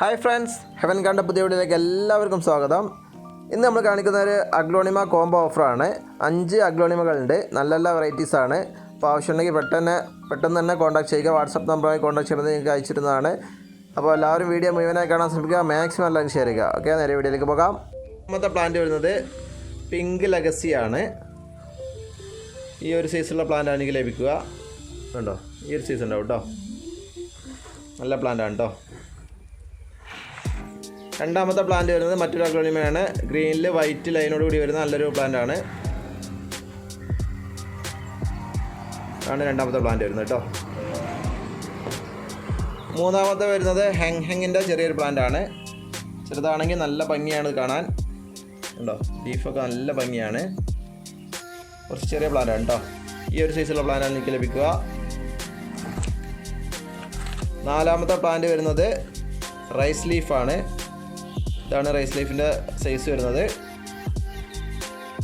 Hi friends heaven കണ്ട പുതിയ വീഡിയോയിലേക്ക് എല്ലാവർക്കും സ്വാഗതം. ഇന്ന് നമ്മൾ കാണിക്കുന്ന ഒരു അഗ്ലോണിമ കോംബോ ഓഫറാണ്. അഞ്ച് അഗ്ലോണിമകളുണ്ട് നല്ല നല്ല വെറൈറ്റീസ് ആണ്. അപ്പോൾ ആവശ്യമുണ്ടെങ്കിൽ പെട്ടെന്ന് പെട്ടെന്ന് തന്നെ കോൺടാക്ട് ചെയ്യുക. വാട്സപ്പ് നമ്പറായി കോൺടാക്ട് ചെയ്യുന്നത് നിങ്ങൾക്ക് അയച്ചിരുന്നതാണ്. അപ്പോൾ എല്ലാവരും വീഡിയോ മുഴുവനായി കാണാൻ ശ്രമിക്കുക മാക്സിമം എല്ലാവരും ഷെയർ ചെയ്യുക. ഓക്കെ നേരെ വീഡിയോയിലേക്ക് പോകാം. ഒന്നാമത്തെ പ്ലാന്റ് വരുന്നത് പിങ്ക് ലെഗസിയാണ് ഈ ഒരു സൈസുള്ള പ്ലാന്റ് ആണ് എനിക്ക് ലഭിക്കുക. ഉണ്ടോ ഈ ഒരു സൈസ് ഉണ്ടാവും കേട്ടോ. നല്ല പ്ലാന്റ് ആണ് കേട്ടോ രണ്ടാമത്തെ പ്ലാന്റ് വരുന്നത് മറ്റൊരു അഗ്ലോണിമയാണ് ഗ്രീനിൽ വൈറ്റ് ലൈനോട് കൂടി വരുന്ന നല്ലൊരു പ്ലാന്റാണ് ആണ്. രണ്ടാമത്തെ പ്ലാന്റ് വരുന്നത് കേട്ടോ. മൂന്നാമത്തെ വരുന്നത് ഹെങ് ഹെങ്ങിന്റെ ചെറിയൊരു പ്ലാന്റ് ആണ്. ചെറുതാണെങ്കിൽ നല്ല ഭംഗിയാണ് കാണാൻ. ഉണ്ടോ ലീഫൊക്കെ നല്ല ഭംഗിയാണ്. കുറച്ച് ചെറിയ പ്ലാന്റ് ആണ് കേട്ടോ. ഈ ഒരു സൈസുള്ള പ്ലാന്റാണ് എനിക്ക് ലഭിക്കുക. നാലാമത്തെ പ്ലാന്റ് വരുന്നത് റൈസ് ലീഫാണ് ഇതാണ് റൈസ് ലൈഫിന്റെ സൈസ് വരുന്നത്.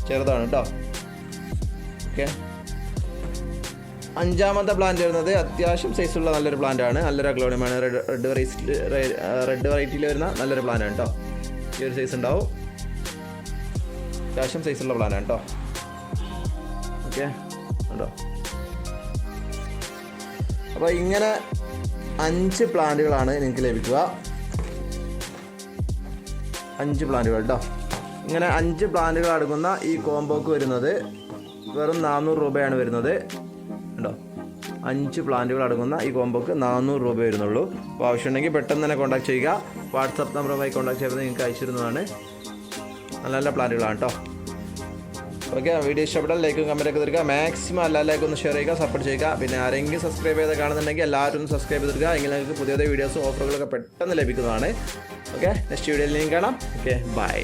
ചെറുതാണ് കേട്ടോ ഓക്കെ. അഞ്ചാമത്തെ പ്ലാന്റ് വരുന്നത് അത്യാവശ്യം സൈസുള്ള നല്ലൊരു പ്ലാന്റാണ് നല്ലൊരു അഗ്ലോണിയമാണ്. റെഡ് റെഡ് റൈസ് റെഡ് വെറൈറ്റിയിൽ വരുന്ന നല്ലൊരു പ്ലാന്റ് ആണ് കേട്ടോ ഈ ഒരു സൈസ് ഉണ്ടാവും. അത്യാവശ്യം സൈസുള്ള പ്ലാന്റ് ആണ് കേട്ടോ ഓക്കെ. ഉണ്ടോ അപ്പോൾ ഇങ്ങനെ അഞ്ച് പ്ലാന്റുകളാണ് നിങ്ങൾക്ക് ലഭിക്കുക. അഞ്ച് പ്ലാന്റുകൾ കേട്ടോ ഇങ്ങനെ അഞ്ച് പ്ലാന്റുകൾ അടങ്ങുന്ന ഈ കോംബോക്ക് വരുന്നത് വെറും നാനൂറ് രൂപയാണ് വരുന്നത്. ഉണ്ടോ അഞ്ച് പ്ലാന്റുകൾ അടങ്ങുന്ന ഈ കോംബോക്ക് നാനൂറ് രൂപ വരുന്നുള്ളൂ. അപ്പോൾ ആവശ്യമുണ്ടെങ്കിൽ പെട്ടെന്ന് തന്നെ കോൺടാക്ട് ചെയ്യുക. വാട്സപ്പ് നമ്പറുമായി കോൺടാക്ട് ചെയ്യുന്നത് നിങ്ങൾക്ക് അയച്ചിരുന്നതാണ്. നല്ല നല്ല പ്ലാന്റുകളാണ് കേട്ടോ ഓക്കെ വീഡിയോ ഇഷ്ടപ്പെട്ടാൽ ലൈക്കും കമന്റ് ഒക്കെ തരിക. മാക്സിമം ലൈക്കും ഒന്ന് ഷെയർ ചെയ്യുക സപ്പോർട്ട് ചെയ്യുക. പിന്നെ ആരെങ്കിലും സബ്സ്ക്രൈബ് ചെയ്ത് കാണുന്നുണ്ടെങ്കിൽ എല്ലാവരും ഒന്ന് സബ്സ്ക്രൈബ് ചെയ്തിരിക്കുക എങ്കിൽ നിങ്ങൾക്ക് പുതിയ പുതിയ വീഡിയോസും ഓഫറുകളൊക്കെ പെട്ടെന്ന് ലഭിക്കുന്നതാണ്. ഓക്കെ നെക്സ്റ്റ് വീഡിയോയിൽ നിങ്ങൾക്ക് കാണാം. Okay bye